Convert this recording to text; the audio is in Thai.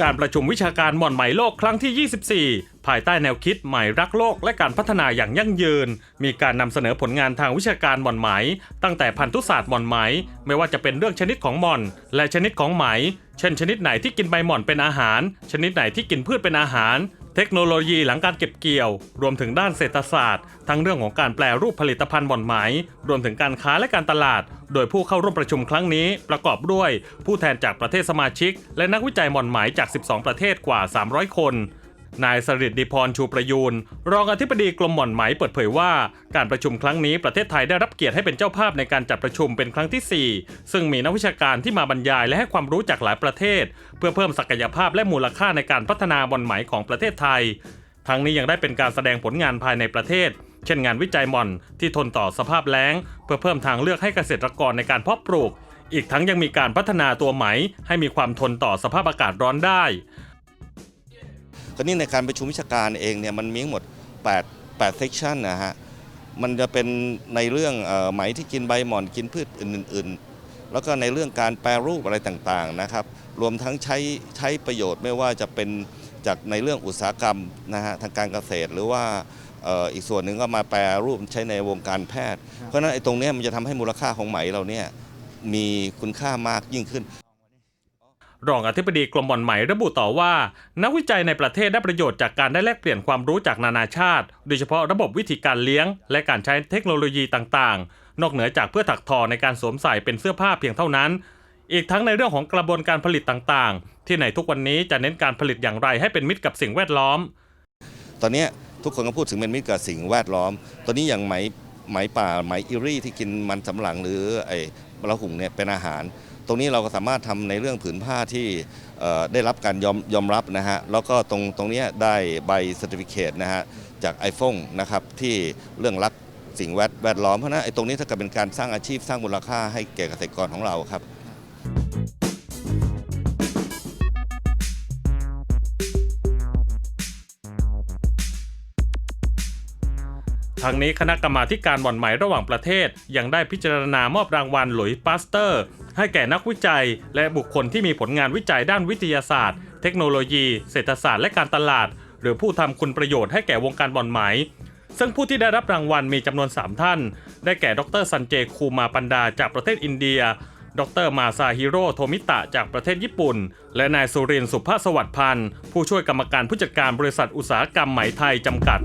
การประชุมวิชาการหม่อนไหมโลกครั้งที่ 24 ภายใต้แนวคิดใหม่รักโลกและการพัฒนาอย่างยั่งยืน มีการนำเสนอผลงานทางวิชาการหม่อนไหม ตั้งแต่พันธุศาสตร์หม่อนไหม ไม่ว่าจะเป็นเรื่องชนิดของหม่อน และชนิดของไหม เช่น ชนิดไหนที่กินใบหม่อนเป็นอาหาร ชนิดไหนที่กินพืชเป็นอาหาร เทคโนโลยีหลังการเก็บเกี่ยว รวมถึงด้านเศรษฐศาสตร์ ทั้งเรื่องของการแปลรูปผลิตภัณฑ์หม่อนไหม รวมถึงการค้าและการตลาด โดยผู้เข้าร่วมประชุมครั้งนี้ ประกอบด้วยผู้แทนจากประเทศสมาชิก และนักวิจัยหม่อนไหมจาก 12 ประเทศกว่า 300 คน นายสริดดิพรชูประยูนรองอธิบดีกรมหม่อนไหมเปิดเผยว่า การประชุมครั้งนี้ประเทศไทยได้รับเกียรติให้เป็นเจ้าภาพในการจัดประชุมเป็นครั้งที่ 4 ซึ่งมีนักวิชาการที่มาบรรยายและให้ความรู้จากหลายประเทศ เพื่อเพิ่มศักยภาพและมูลค่าในการพัฒนาหม่อนไหมของประเทศไทย ทั้งนี้ยังได้เป็นการแสดงผลงานภายในประเทศ เช่นงานวิจัยหม่อนที่ทนต่อสภาพแล้ง เพื่อเพิ่มทางเลือกให้เกษตรกรในการเพาะปลูก อีกทั้งยังมีการพัฒนาตัวไหม ให้มีความทนต่อสภาพอากาศร้อนได้ คราวนี้ในการประชุมวิชาการเองเนี่ยมันมีทั้งหมด 8 8เซกชันนะฮะ มันจะเป็นในเรื่องไหมที่กินใบหม่อนกินพืชอื่น ๆ แล้วก็ในเรื่องการแปรรูปอะไรต่างๆนะครับ รวมทั้งใช้ใช้ประโยชน์ไม่ว่าจะเป็นจากในเรื่องอุตสาหกรรมนะฮะทางการเกษตรหรือว่าอีกส่วนหนึ่งก็มาแปรรูปใช้ในวงการแพทย์ เพราะฉะนั้นไอ้ตรงนี้มันจะทำให้มูลค่าของไหมเราเนี่ยมีคุณค่ามากยิ่งขึ้น รองอธิบดีกรมบ่อนไหมระบุต่อว่า นักวิจัยในประเทศได้ประโยชน์จากการได้แลกเปลี่ยนความรู้จากนานาชาติ โดยเฉพาะระบบวิธีการเลี้ยง และการใช้เทคโนโลยีต่างๆ นอกเหนือจากเพื่อถักทอในการสวมใส่เป็นเสื้อผ้าเพียงเท่านั้น อีกทั้งในเรื่องของกระบวนการผลิตต่างๆ ที่ในทุกวันนี้จะเน้นการผลิตอย่างไรให้เป็นมิตรกับสิ่งแวดล้อม ตอนนี้ทุกคนก็พูดถึงเป็นมิตรกับสิ่งแวดล้อม ตอนนี้อย่างไหมไหมป่าไหมอิรี่ที่กินมันสำปะหลังหรือไอ้มะละหุ่งเนี่ยเป็นอาหาร ตรงนี้เราก็สามารถทำในเรื่องผืนผ้าที่ได้รับการยอมยอมรับนะฮะแล้วก็ตรงตรงนี้ได้ใบสติฟิเคตนะฮะจากไอ h o n e นะครับที่เรื่องรักสิ่งแวดแวดล้อมเพราะนะนั้นไอ้ตรงนี้ถ้าเกิดเป็นการสร้างอาชีพสร้างมูลค่าให้แก่เกษตรกรของเราครับ ทั้งนี้คณะกรรมาการบ่อนไหมระหว่างประเทศ ยังได้พิจารณามอบรางวัลหลุยส์ปาสเตอร์ ให้แก่นักวิจัย และบุคคลที่มีผลงานวิจัยด้านวิทยาศาสตร์ เทคโนโลยี เศรษฐศาสตร์และการตลาด หรือผู้ทำคุณประโยชน์ให้แก่วงการบ่อนไหม ซึ่งผู้ที่ได้รับรางวัลมีจำนวน 3 ท่าน ได้แก่ ดรซันเจคูมาปันดาจากประเทศอินเดีย ดรมาซาฮิโร่โทมิตะจากประเทศญี่ปุ่น และนายสุรินสุภาพสวัสดิ์พันธ์ผู้ช่วยกรรมการผู้จัดการบริษัทอุตสาหกรรมไหมไทยจำกัด